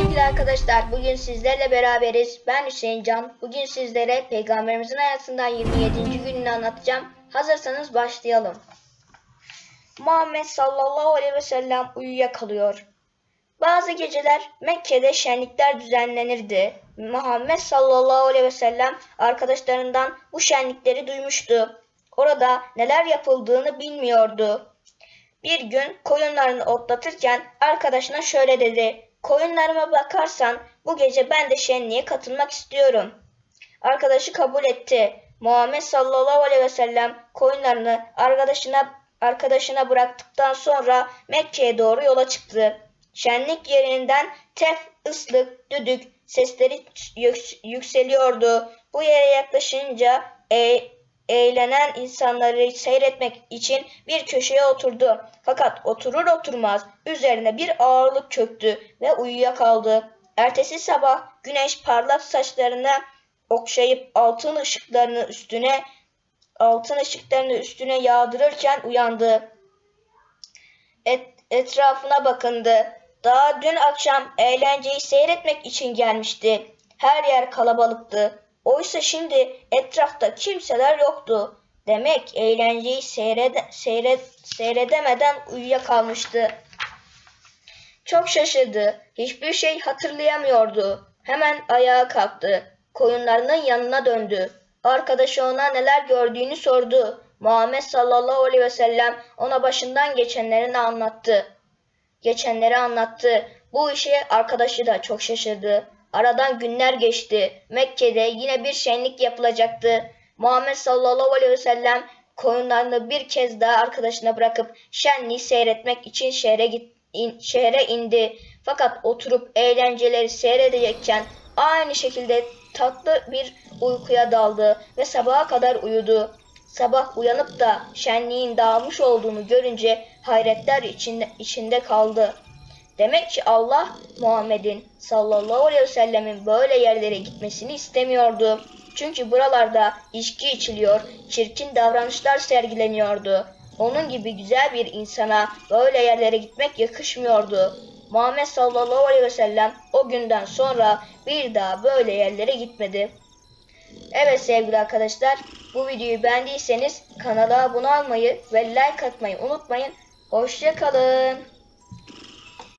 Sevgili arkadaşlar bugün sizlerle beraberiz. Ben Hüseyin Can. Bugün sizlere peygamberimizin hayatından 27. gününü anlatacağım. Hazırsanız başlayalım. Muhammed sallallahu aleyhi ve sellem uyuyakalıyor. Bazı geceler Mekke'de şenlikler düzenlenirdi. Muhammed sallallahu aleyhi ve sellem arkadaşlarından bu şenlikleri duymuştu. Orada neler yapıldığını bilmiyordu. Bir gün koyunlarını otlatırken arkadaşına şöyle dedi. Koyunlarıma bakarsan bu gece ben de şenliğe katılmak istiyorum. Arkadaşı kabul etti. Muhammed sallallahu aleyhi ve sellem koyunlarını arkadaşına arkadaşına bıraktıktan sonra Mekke'ye doğru yola çıktı. Şenlik yerinden tef, ıslık, düdük sesleri yük- yükseliyordu. Bu yere yaklaşınca e, eğlenen insanları seyretmek için bir köşeye oturdu. Fakat oturur oturmaz üzerine bir ağırlık çöktü ve uyuyakaldı. Ertesi sabah güneş parlak saçlarını okşayıp altın ışıklarını üstüne altın ışıklarını üstüne yağdırırken uyandı. Et, etrafına bakındı. Daha dün akşam eğlenceyi seyretmek için gelmişti. Her yer kalabalıktı. Oysa şimdi etrafta kimseler yoktu. Demek eğlenceyi seyrede, seyret, seyredemeden uyuyakalmıştı. Çok şaşırdı. Hiçbir şey hatırlayamıyordu. Hemen ayağa kalktı. Koyunlarının yanına döndü. Arkadaşı ona neler gördüğünü sordu. Muhammed sallallahu aleyhi ve sellem ona başından geçenlerini anlattı. Geçenleri anlattı. Bu işe arkadaşı da çok şaşırdı. Aradan günler geçti. Mekke'de yine bir şenlik yapılacaktı. Muhammed sallallahu aleyhi ve sellem koyunlarını bir kez daha arkadaşına bırakıp şenliği seyretmek için şehre git, in- şehre indi. Fakat oturup eğlenceleri seyredecekken aynı şekilde tatlı bir uykuya daldı ve sabaha kadar uyudu. Sabah uyanıp da şenliğin dağılmış olduğunu görünce hayretler içinde, içinde kaldı. Demek ki Allah Muhammed'in sallallahu aleyhi ve sellemin böyle yerlere gitmesini istemiyordu. Çünkü buralarda içki içiliyor, çirkin davranışlar sergileniyordu. Onun gibi güzel bir insana böyle yerlere gitmek yakışmıyordu. Muhammed sallallahu aleyhi ve sellem o günden sonra bir daha böyle yerlere gitmedi. Evet sevgili arkadaşlar, bu videoyu beğendiyseniz kanala abone olmayı ve like atmayı unutmayın. Hoşçakalın.